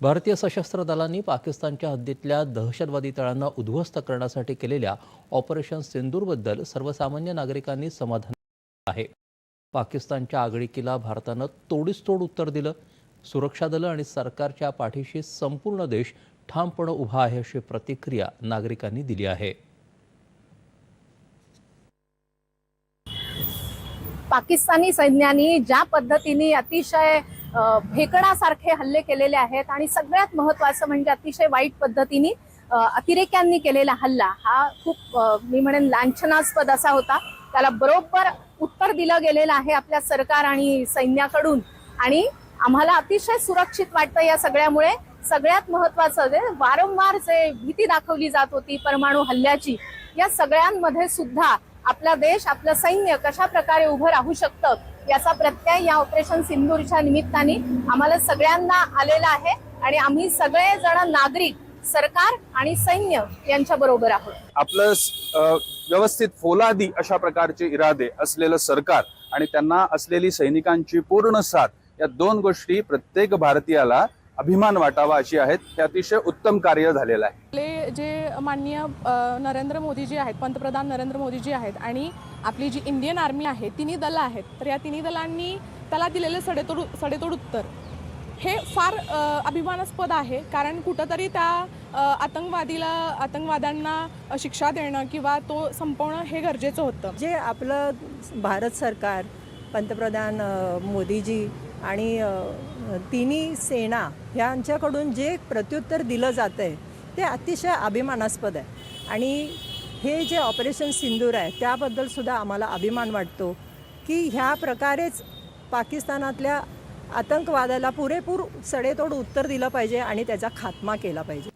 भारतीय सशस्त्र दलांनी पाकिस्तानच्या हद्दीतल्या दहशतवादी तळांना उद्ध्वस्त करण्यासाठी केलेल्या ऑपरेशन सिंदूरबद्दल सर्वसामान्य नागरिकांनी समाधान आहे. पाकिस्तानच्या आगळीकीला भारतानं तोडीस तोड उत्तर दिलं. सुरक्षा दलं आणि सरकारच्या पाठीशी संपूर्ण देश ठामपणे उभा आहे अशी प्रतिक्रिया नागरिकांनी दिली आहे. पाकिस्तानी सैन्याने ज्या पद्धतीने अतिशय भेकडासारखे हल्ले केलेले आहेत आणि सगळ्यात महत्वाचं म्हणजे अतिशय वाईट पद्धतीने अतिरेक्यांनी केलेला हल्ला हा खूप मी म्हणेन लांछनास्पद असा होता. त्याला बरोबर उत्तर दिलं गेलेलं आहे आपल्या सरकार आणि सैन्याकडून. आणि आम्हाला अतिशय सुरक्षित वाटतं या सगळ्यामुळे. सगळ्यात महत्वाचं जे वारंवार जे भीती दाखवली जात होती परमाणू हल्ल्याची या सगळ्यांमध्ये सुद्धा आपला देश आपलं सैन्य कशा प्रकारे उभं राहू शकतं याचा प्रत्यय या ऑपरेशन सिंदूरच्या निमित्ताने आम्हाला सगळ्यांना आलेला आहे आणि आम्ही सगळेजण नागरिक सरकार आणि सैन्य यांच्या बरोबर आहोत. आपलं व्यवस्थित फोलादी अशा प्रकारचे इरादे असलेलं सरकार आणि त्यांना असलेली सैनिकांची पूर्ण साथ या दोन गोष्टी प्रत्येक भारतीयाला अभिमान वाटावा अशी आहेत. हे अतिशय उत्तम कार्य झालेलं आहे. आपले जे माननीय नरेंद्र मोदीजी आहेत पंतप्रधान नरेंद्र मोदीजी आहेत आणि आपली जी इंडियन आर्मी आहे तिन्ही दलं आहेत. तर या तिन्ही दलांनी त्याला दिलेलं सडेतोड सडेतोड उत्तर. हे फार अभिमानास्पद आहे. कारण कुठंतरी त्या आतंकवादीला आतंकवाद्यांना शिक्षा देणं किंवा तो संपवणं हे गरजेचं होतं. जे आपलं भारत सरकार पंतप्रधान मोदीजी आणि तिन्ही सेना ह्यांच्याकडून जे प्रत्युत्तर दिलं जातं आहे ते अतिशय अभिमानास्पद आहे. आणि हे जे ऑपरेशन सिंदूर आहे त्याबद्दलसुद्धा आम्हाला अभिमान वाटतो की ह्या प्रकारेच पाकिस्तानातल्या आतंकवादाला पुरेपूर सडेतोड उत्तर दिलं पाहिजे आणि त्याचा खात्मा केला पाहिजे.